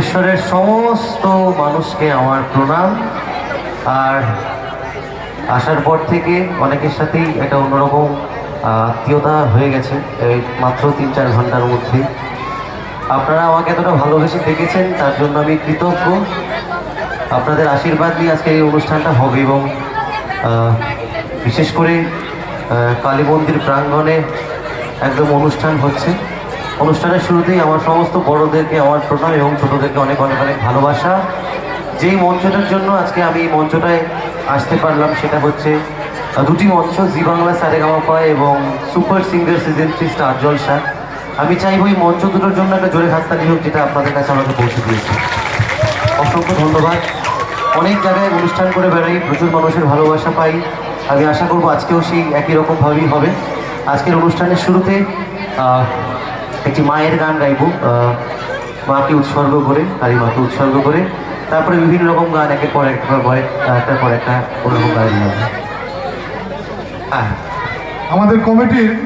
ঈশ্বরের সমস্ত মানুষকে আমার প্রণাম। আর আসার পর থেকে অনেকের সাথেই একটা অন্যরকম আত্মীয়তা হয়ে গেছে এই মাত্র তিন চার ঘণ্টার মধ্যে। আপনারা আমাকে এতটা ভালোবেসে দেখেছেন তার জন্য আমি কৃতজ্ঞ। আপনাদের আশীর্বাদ নিয়ে আজকে এই অনুষ্ঠানটা হবে এবং বিশেষ করে কালী মন্দির প্রাঙ্গণে একদম অনুষ্ঠান হচ্ছে। অনুষ্ঠানের শুরুতেই আমার সমস্ত বড়দেরকে, আমার প্রণাম এবং ছোটদেরকে অনেক অনেক অনেক ভালোবাসা। যেই মঞ্চটার জন্য আজকে আমি এই মঞ্চটায় আসতে পারলাম সেটা হচ্ছে দুটি মঞ্চ, জি বাংলা সারেগামাপা এবং super singer season three star Jalsha. আমি চাইব এই মঞ্চ দুটোর জন্য একটা জোরে হাততালি হোক, যেটা আপনাদের কাছে আমাকে পৌঁছে দিয়েছে। অসংখ্য ধন্যবাদ। অনেক জায়গায় অনুষ্ঠান করে বেড়াই, প্রচুর মানুষের ভালোবাসা পাই। আমি আশা করব আজকেও সেই একই রকমভাবেই হবে। আজকের অনুষ্ঠানের শুরুতে একটি মায়ের গান গাইব মাকে উৎসর্গ করে, কালী মাকে উৎসর্গ করে। তারপরে বিভিন্ন রকম গান, একের পর একটা পর এক- পর একটা ওরকম গান হ্যাঁ। আমাদের কমিটির